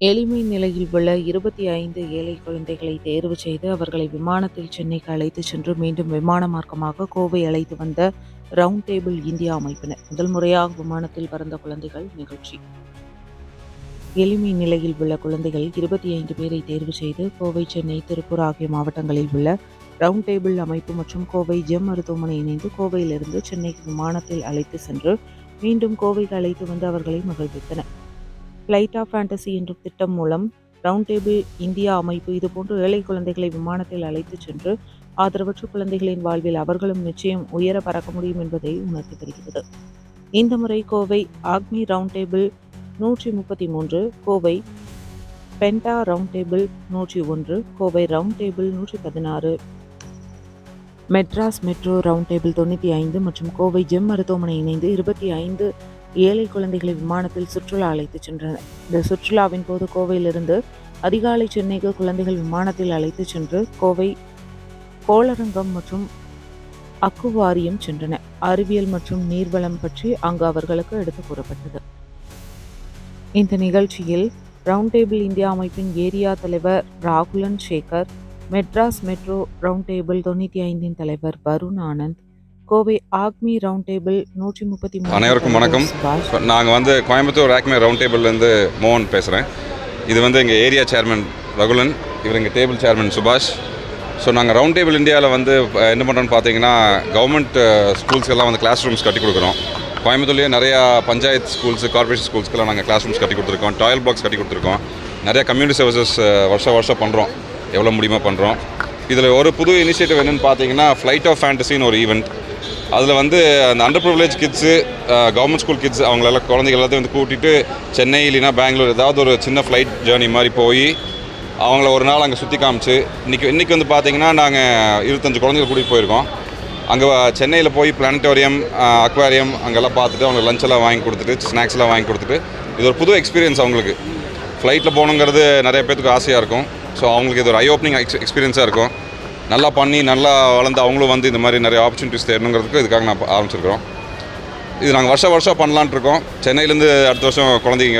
எளிமை நிலையில் உள்ள இருபத்தி ஐந்து ஏழை குழந்தைகளை தேர்வு செய்து அவர்களை விமானத்தில் சென்னைக்கு அழைத்து சென்று மீண்டும் விமான மார்க்கமாக கோவை அழைத்து வந்த ரவுண்ட் டேபிள் இந்தியா அமைப்பினர். முதல் முறையாக விமானத்தில் பறந்த குழந்தைகள் நிகழ்ச்சி. எளிமை நிலையில் உள்ள குழந்தைகள் இருபத்தி ஐந்து பேரை தேர்வு செய்து கோவை சென்னை திருப்பூர் ஆகிய மாவட்டங்களில் உள்ள ரவுண்ட் டேபிள் அமைப்பு மற்றும் கோவை ஜெம் மருத்துவமனை இணைந்து கோவையிலிருந்து சென்னைக்கு விமானத்தில் அழைத்து சென்று மீண்டும் கோவைக்கு அழைத்து வந்து அவர்களை மகிழ்வித்தனர். ஃப்ளைட் ஆஃப் ஃபேண்டசி என்ற திட்டம் மூலம் ரவுண்ட் டேபிள் இந்தியா அமைப்பு இதுபோன்று ஏழை குழந்தைகளை விமானத்தில் அழைத்துச் சென்று ஆதரவற்ற குழந்தைகளின் வாழ்வில் அவர்களும் நிச்சயம் உயர பறக்க முடியும் என்பதை உணர்த்தி வருகிறது இந்த முறை கோவை ஆக்மி ரவுண்ட் டேபிள் நூற்றி முப்பத்தி மூன்று கோவை பென்டா ரவுண்ட் டேபிள் நூற்றி ஒன்று கோவை ரவுண்ட் டேபிள் நூற்றி பதினாறு மெட்ராஸ் மெட்ரோ ரவுண்ட் டேபிள் தொண்ணூற்றி ஐந்து மற்றும் கோவை ஜெம் மருத்துவமனை இணைந்து இருபத்தி ஐந்து ஏழை குழந்தைகளை விமானத்தில் சுற்றுலா அழைத்துச் சென்றனர். இந்த சுற்றுலாவின் போது கோவையிலிருந்து அதிகாலை சென்னைக்கு குழந்தைகள் விமானத்தில் அழைத்துச் சென்று கோவை கோளரங்கம் மற்றும் அக்குவாரியம் சென்றன அறிவியல் மற்றும் நீர்வளம் பற்றி அங்கு அவர்களுக்கு எடுத்து கூறப்பட்டது. இந்த நிகழ்ச்சியில் ரவுண்ட் டேபிள் இந்தியா அமைப்பின் ஏரியா தலைவர் Rahulan Sekar Madras metro round table தொண்ணூற்றி ஐந்தின் தலைவர் Varun Anand Kovai Acme round table நூற்றி முப்பத்தி மூணு அனைவருக்கும் வணக்கம். நாங்கள் வந்து கோயம்புத்தூர் ஆக்மே ரவுண்ட் டேபிள்லேருந்து மோகன் பேசுகிறேன் இது வந்து எங்கள் ஏரியா சேர்மன் ரகுலன் இவர் எங்கள் டேபிள் சேர்மன் சுபாஷ். ஸோ நாங்கள் ரவுண்ட் டேபிள் இந்தியாவில் வந்து என்ன பண்ணுறோன்னு பார்த்தீங்கன்னா கவர்மெண்ட் ஸ்கூல்ஸ்க்கெல்லாம் வந்து கிளாஸ் ரூம்ஸ் கட்டி கொடுக்குறோம். கோயம்புத்தூர்லேயே நிறையா பஞ்சாயத்து ஸ்கூல்ஸ் கார்பரேஷன் ஸ்கூல்ஸ்க்கெல்லாம் நாங்கள் கிளாஸ் ரூம்ஸ் கட்டி கொடுத்துருக்கோம். டாய்லெட் பாக்ஸ் கட்டி கொடுத்துருக்கோம். நிறையா கம்யூனிட்டி சர்வீசஸ் வருஷம் வருஷம் பண்ணுறோம் எவ்வளோ முடியுமோ பண்ணுறோம் இதில் ஒரு புது இனிஷியேட்டிவ் என்னென்னு பார்த்தீங்கன்னா ஃப்ளைட் ஆஃப் ஃபேண்டசின்னு ஒரு ஈவெண்ட் அதில் வந்து அந்த under privilege kids government school kids அவங்களெல்லாம் குழந்தைகள் எல்லாத்தையும் வந்து கூட்டிகிட்டு சென்னை இல்லைன்னா பெங்களூர் ஏதாவது ஒரு சின்ன ஃப்ளைட் ஜேர்னி மாதிரி போய் அவங்கள ஒரு நாள் அங்கே சுற்றி காமிச்சு இன்றைக்கி இன்றைக்கி வந்து பார்த்தீங்கன்னா நாங்கள் இருபத்தஞ்சு குழந்தைகள் கூட்டிகிட்டு போயிருக்கோம். அங்கே சென்னையில் போய் பிளானட்டோரியம் அக்வாரியம் அங்கெல்லாம் பார்த்துட்டு அவங்களுக்கு லஞ்ச் எல்லாம் வாங்கி கொடுத்துட்டு ஸ்நாக்ஸ்லாம் வாங்கி கொடுத்துட்டு இது ஒரு புது எக்ஸ்பீரியன்ஸ் அவங்களுக்கு. ஃப்ளைட்டில் போகணுங்கிறது நிறைய பேத்துக்கு ஆசையாக இருக்கும். ஸோ அவங்களுக்கு இது ஒரு ஐ ஓப்பனிங் எக்ஸ் எக்ஸ்பீரியன்ஸாக இருக்கும். நல்லா பண்ணி நல்லா வளர்ந்து அவங்களும் வந்து இந்த மாதிரி நிறைய ஆப்பர்ச்சுனிட்டிஸ் தேடணுங்கிறதுக்கு இதுக்காக நான் ஆரம்பிச்சிருக்கிறோம். இது நாங்கள் வருஷம் வருஷம் பண்ணலான்ட்டு இருக்கோம். சென்னையிலேருந்து அடுத்த வருஷம் குழந்தைங்க